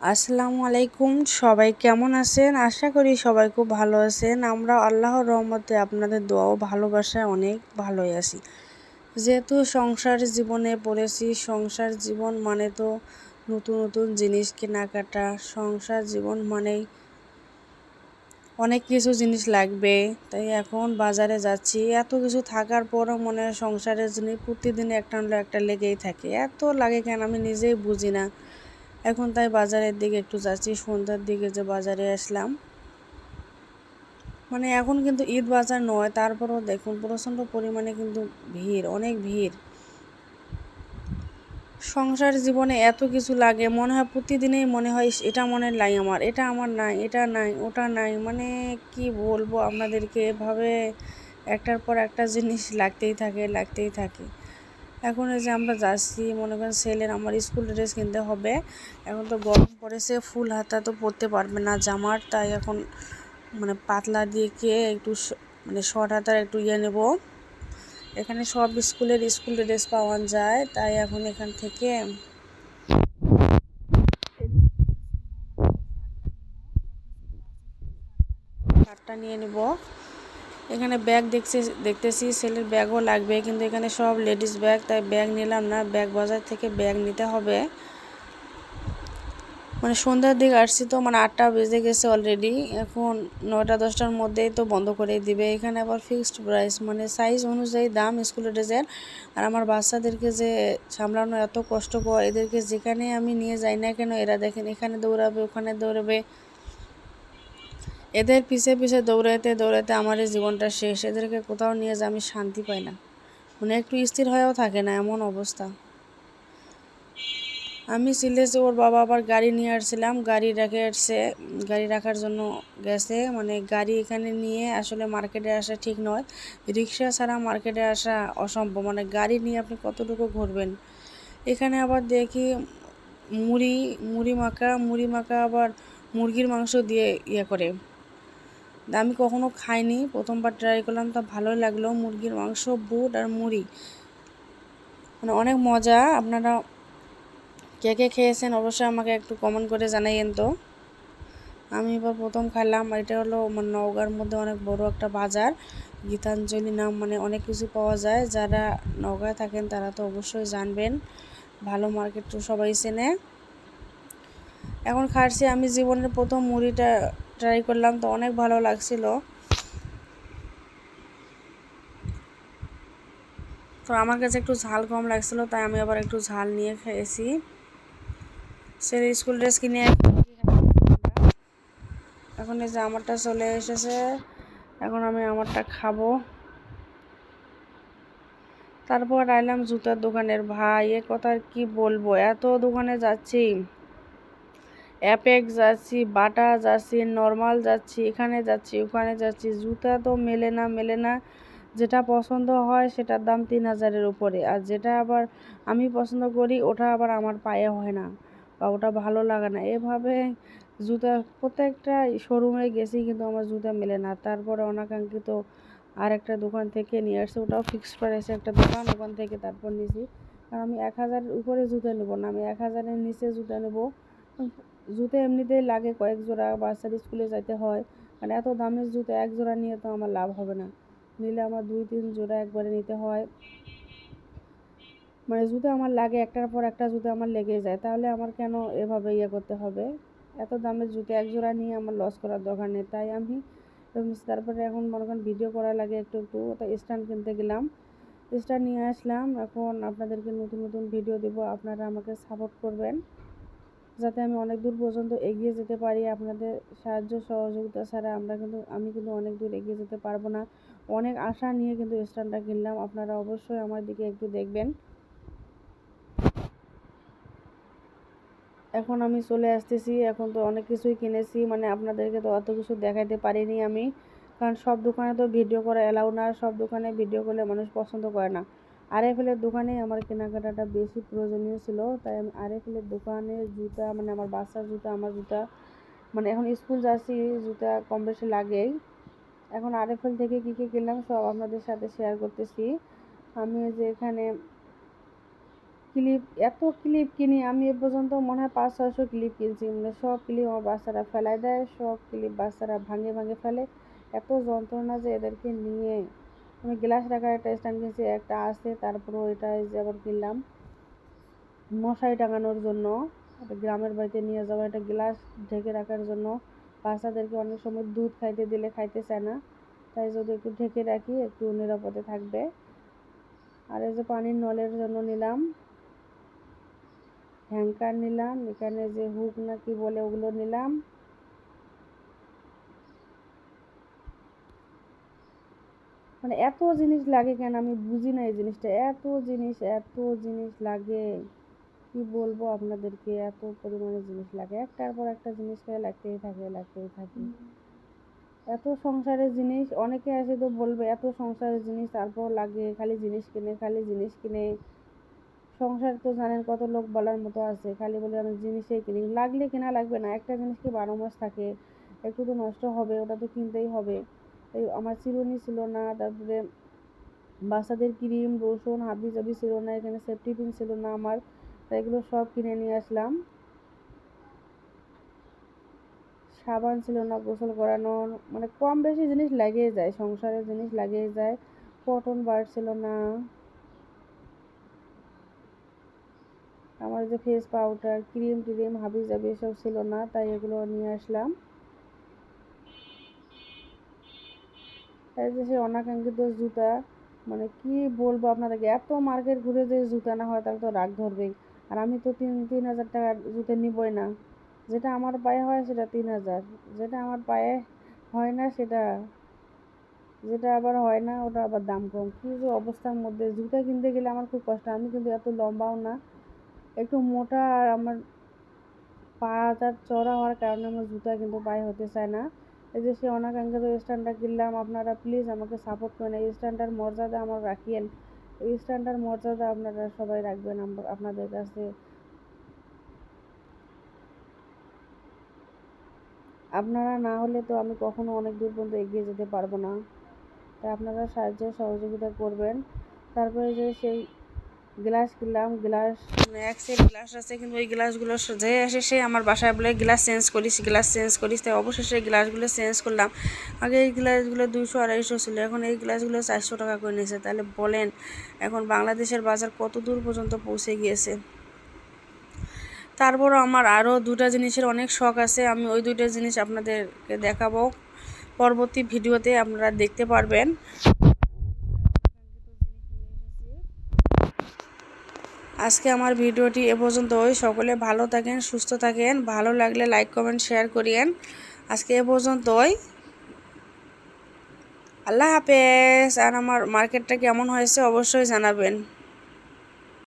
আসসালামু আলাইকুম, সবাই কেমন আছেন? আশা করি সবাই খুব ভালো আছেন। আমরা আল্লাহর রহমতে আপনাদের দোয়াও ভালোবাসায় অনেক ভালোই আছি। যেহেতু সংসার জীবনে পড়েছি, সংসার জীবন মানে তো নতুন নতুন জিনিস কেনাকাটা। সংসার জীবন মানেই অনেক কিছু জিনিস লাগবে। তাই এখন বাজারে যাচ্ছি। এত কিছু থাকার পরও মনে হয় সংসারের জন্য প্রতিদিন একটা হলো একটা লেগেই থাকে। এত লাগে কেন আমি নিজেই বুঝি না। এখন তাই বাজারের দিকে একটু যাচ্ছি, সন্ধ্যার দিকে যে বাজারে আসলাম। মানে এখন কিন্তু ঈদ বাজার নয়, তারপরেও দেখুন প্রচণ্ড পরিমাণে কিন্তু ভিড়, অনেক ভিড়। সংসার জীবনে এত কিছু লাগে, মনে হয় প্রতিদিনেই মনে হয় এটা মনে নাই আমার, এটা আমার নাই, এটা নাই, ওটা নাই। মানে কি বলব, আপনাদেরকে এভাবে একটার পর একটা জিনিস লাগতেই থাকে লাগতেই থাকে। এখন এই যে আমরা যাচ্ছি, মনে করেন ছেলের আমার স্কুল ড্রেস কিনতে হবে। এখন তো গরম পড়েছে, ফুল হাতা তো পরতে পারবে না, জামার তাই এখন মানে পাতলা দিয়ে কে একটু মানে শর্ট হাতার একটু ইয়ে নেব। এখানে সব স্কুলের স্কুল ড্রেস পাওয়া যায়, তাই এখন এখান থেকে নিয়ে নেব। এখানে ব্যাগ দেখছি, দেখতেছি ছেলের ব্যাগও লাগবে, কিন্তু এখানে সব লেডিস ব্যাগ, তাই ব্যাগ নিলাম না, ব্যাগ বাজার থেকে ব্যাগ নিতে হবে। মানে সন্ধ্যার দিকে আসছি তো মানে আটটা বেজে গেছে অলরেডি এখন নয়টা, দশটার মধ্যেই তো বন্ধ করে দিবে। এখানে আবার ফিক্সড প্রাইস মানে সাইজ অনুযায়ী দাম স্কুলের ড্রেসের আর আমার বাচ্চাদেরকে যে সামলানো এত কষ্টকর, এদেরকে যেখানে আমি নিয়ে যাই না কেন, এরা দেখেন এখানে দৌড়াবে, ওখানে দৌড়াবে। এদের পিছে পিছে দৌড়াইতে দৌড়াইতে আমার এই জীবনটা শেষ। এদেরকে কোথাও নিয়ে যে আমি শান্তি পাই না। মানে একটু স্থির হয়েও থাকে না এমন অবস্থা। আমি সিলেসে ওর বাবা আবার গাড়ি নিয়ে আসছিলাম, গাড়ি রেখে আসছে গাড়ি রাখার জন্য গেছে। মানে গাড়ি এখানে নিয়ে আসলে মার্কেটে আসা ঠিক নয়। রিক্সা ছাড়া মার্কেটে আসা অসম্ভব। মানে গাড়ি নিয়ে আপনি কতটুকু ঘুরবেন? এখানে আবার দেখি মুড়ি মুড়ি মাখা মুড়ি মাখা আবার মুরগির মাংস দিয়ে ইয়ে করে। আমি কখনো খাইনি। প্রথমবার ট্রাই করলাম, তা ভালোই লাগল। মুরগির মাংস, বুট আর মুড়ি। মানে অনেক মজা। আপনারা কে কে খেয়েছেন অবশ্যই আমাকে একটু কমেন্ট করে জানাইয়েন তো। আমি এবার প্রথম খাইলাম এটা হলো মানে নওগাঁর মধ্যে অনেক বড় একটা বাজার। গীতাঞ্জলি নাম মানে অনেক কিছু পাওয়া যায়। যারা নওগাঁয় থাকেন, তারা তো অবশ্যই জানবেন। ভালো মার্কেট তো সবাই চেনে। এখন খাচ্ছি আমি জীবনের প্রথম মুড়িটা ট্রাই করলাম, তো অনেক ভালো লাগছিল। তো আমার কাছে একটু ঝাল কম লাগছিল, তাই আমি আবার একটু ঝাল নিয়ে খেয়েছি। সে স্কুল ড্রেস কিনে এখন এই যে আমারটা চলে এসেছে, এখন আমি আমারটা খাব। তারপর আইলাম জুতার দোকানের, ভাই এ কথা আর কি বলব? এত দোকানে যাচ্ছি। অ্যাপেক যাচ্ছি, বাটা যাচ্ছি নর্মাল যাচ্ছি, এখানে যাচ্ছি, ওখানে যাচ্ছি, জুতা তো মেলে না মেলে না। যেটা পছন্দ হয় সেটার দাম তিন হাজারের উপরে। আর যেটা আবার আমি পছন্দ করি, ওটা আবার আমার পায়ে হয় না বা ওটা ভালো লাগে না। এভাবে জুতা, প্রত্যেকটা শোরুমে গেছি কিন্তু আমার জুতা মেলে না। তারপরে অনাকাঙ্ক্ষিত আর একটা দোকান থেকে নিয়ে আসছে, ওটাও ফিক্সড প্রাইসে একটা দোকান, ওখান থেকে তারপর নিয়েছি কারণ আমি এক হাজারের উপরে জুতা নেব না, আমি এক হাজারের নিচে জুতা নেব। জুতো এমনিতেই লাগে, কয়েক জোড়া বাচ্চার স্কুলে যাইতে হয়। মানে এত দামের জুতো, এক জোড়া নিয়ে তো আমার লাভ হবে না। নিলে আমার দুই, তিন জোড়া একবারে নিতে হয়। মানে জুতো আমার লাগে, একটার পর একটা জুতো আমার লেগে যায়। তাহলে আমার কেন এভাবে ইয়ে করতে হবে? এত দামের জুতো, এক জোড়া নিয়ে আমার লস করার দরকার নেই। তাই আমি তারপরে এখন মনে করেন ভিডিও করা লাগে একটু একটু তাই স্ট্যান্ড কিনতে গেলাম। স্ট্যান্ড নিয়ে আসলাম। এখন আপনাদেরকে নতুন নতুন ভিডিও দেবো। আপনারা আমাকে সাপোর্ট করবেন। যাতে আমি অনেক দূর পর্যন্ত এগিয়ে যেতে পারি আপনাদের সাহায্য সহযোগিতা ছাড়া, আমরা কিন্তু, আমি কিন্তু অনেক দূর এগিয়ে যেতে পারব না। অনেক আশা নিয়ে কিন্তু স্ট্যান্ডটা কিনলাম, আপনারা অবশ্যই আমার দিকে একটু দেখবেন। এখন আমি চলে আসতেছি, এখন তো অনেক কিছুই কিনেছি মানে আপনাদেরকে তো অত কিছু দেখাইতে পারিনি আমি। কারণ সব দোকানে তো ভিডিও করা এলাও না, সব দোকানে ভিডিও করলে মানুষ পছন্দ করে না। আরএফএলের দোকানে আমার কেনাকাটাটা বেশি প্রয়োজনীয় ছিল, তাই আমি আরএফএলের দোকানে জুতা মানে আমার বাচ্চার জুতা, আমার জুতা মানে এখন স্কুল যাচ্ছি, জুতা কম বেশি লাগেই। এখন আরএফএল থেকে কী কী কিনলাম সব আপনাদের সাথে শেয়ার করতেছি। আমি যে এখানে ক্লিপ এত ক্লিপ কিনি, আমি এ পর্যন্ত মনে হয় পাঁচ, ছয়শো ক্লিপ কিনছি মানে সব ক্লিপ আমার বাচ্চারা ফেলায় দেয়, সব ক্লিপ বাচ্চারা ভাঙে ভাঙে ফেলে। এত যন্ত্রণা যে এদেরকে নিয়ে আমি গ্লাস রাখার একটা স্ট্যান্ড কিনছি একটা আছে তারপরে ওইটা আবার কিনলাম। মশারি টাঙানোর জন্য গ্রামের বাড়িতে নিয়ে যাব একটা গ্লাস ঢেকে রাখার জন্য। বাচ্চাদেরকে অনেক সময় দুধ খাইতে দিলে খাইতে চায় না, তাই যদি একটু ঢেকে রাখি, একটু নিরাপদে থাকবে। আর এই যে পানির নলের জন্য নিলাম। হ্যাঙ্কার নিলাম, এখানে যে হুক না কি বলে ওগুলো নিলাম। মানে এত জিনিস লাগে কেন? আমি বুঝি না এই জিনিসটা। এত জিনিস এত জিনিস লাগে। কি বলব আপনাদেরকে? এত পরিমাণে জিনিস লাগে। একটার পর একটা জিনিস খালি লাগতেই থাকে লাগতেই থাকে। এত সংসারের জিনিস, অনেকে আছে তো বলবে এত সংসারের জিনিস তারপর লাগে। খালি জিনিস কিনে, খালি জিনিস কিনে। সংসার তো জানেন কত লোক বলার মতো আছে। খালি বলে আমি জিনিসই কিনি। লাগলে কেনা লাগবে না। একটা জিনিস কি বারো মাস থাকে, একটু তো নষ্ট হবে, ওটা তো কিনতেই হবে। আমার চিরুনি ছিল না, তারপরে বাচ্চাদের ক্রিম, রসুন, হাবি জাবি ছিল না, এখানে সেফটি পিন ছিল না আমার তাই এগুলো সব কিনে নিয়ে আসলাম। সাবান ছিল না, গোসল করানোর মানে কম বেশি জিনিস লাগিয়ে যায়, সংসারের জিনিস লাগিয়ে যায় কটন বার ছিল না। আমার যে ফেস পাউডার ক্রিম টিরিম, হাবি জাবি এসব ছিল না, তাই এগুলো নিয়ে আসলাম। এই যে সে অনাকাঙ্ক্ষিত জুতা মানে কি বলব আপনাদেরকে, এত মার্কেট ঘুরে যে জুতা না হয় তাহলে তো রাগ ধরবেই। আর আমি তো তিন তিন হাজার টাকার জুতো নিবই না। যেটা আমার পায়ে হয় সেটা তিন হাজার, যেটা আমার পায়ে হয় না সেটা, যেটা আবার হয় না ওটা আবার দাম কম। কী যে অবস্থার মধ্যে, জুতো কিনতে গেলে আমার খুব কষ্ট, আমি কিন্তু এত লম্বাও না। একটু মোটা আর আমার পা চড়া হওয়ার কারণে আমার জুতা কিন্তু পায়ে হতে চায় না। এই যে সে অনাকাঙ্ক্ষিত স্ট্যান্ডটা কিনলাম, আপনারা প্লিজ আমাকে সাপোর্ট করেন। এই স্ট্যান্ডার মর্যাদা আমার রাখিয়েন। এই স্ট্যান্ডার মর্যাদা আপনারা সবাই রাখবেন আপনাদের কাছে। আপনারা না হলে তো আমি কখনো অনেক দূর পর্যন্ত এগিয়ে যেতে পারব না। তাই আপনারা সাহায্য সহযোগিতা করবেন। তারপরে যে সেই গ্লাস কিনলাম, গ্লাস সেট গ্লাস আছে, কিন্তু ওই গ্লাসগুলো যে আসে সে আমার বাসায় বলে, গ্লাস চেঞ্জ করিস, গ্লাস চেঞ্জ করিস। তাই অবশেষে গ্লাসগুলো চেঞ্জ করলাম। আগে এই গ্লাসগুলো দুইশো, আড়াইশো ছিল, এখন এই গ্লাসগুলো চারশো টাকা করে নিয়েছে। তাহলে বলেন, এখন বাংলাদেশের বাজার কত দূর পর্যন্ত পৌঁছে গিয়েছে? তারপরও আমার আরও দুটা জিনিসের অনেক শখ আছে। আমি ওই দুইটা জিনিস আপনাদেরকে দেখাবো। পরবর্তী ভিডিওতে আপনারা দেখতে পারবেন। আজকে আমার ভিডিওটি এ পর্যন্তই। সকলে ভালো থাকেন, সুস্থ থাকেন। ভালো লাগলে লাইক, কমেন্ট, শেয়ার করিয়েন। আজকে এ পর্যন্তই। আল্লাহ হাফেজ। আর আমার মার্কেটটা কেমন হয়েছে অবশ্যই জানাবেন।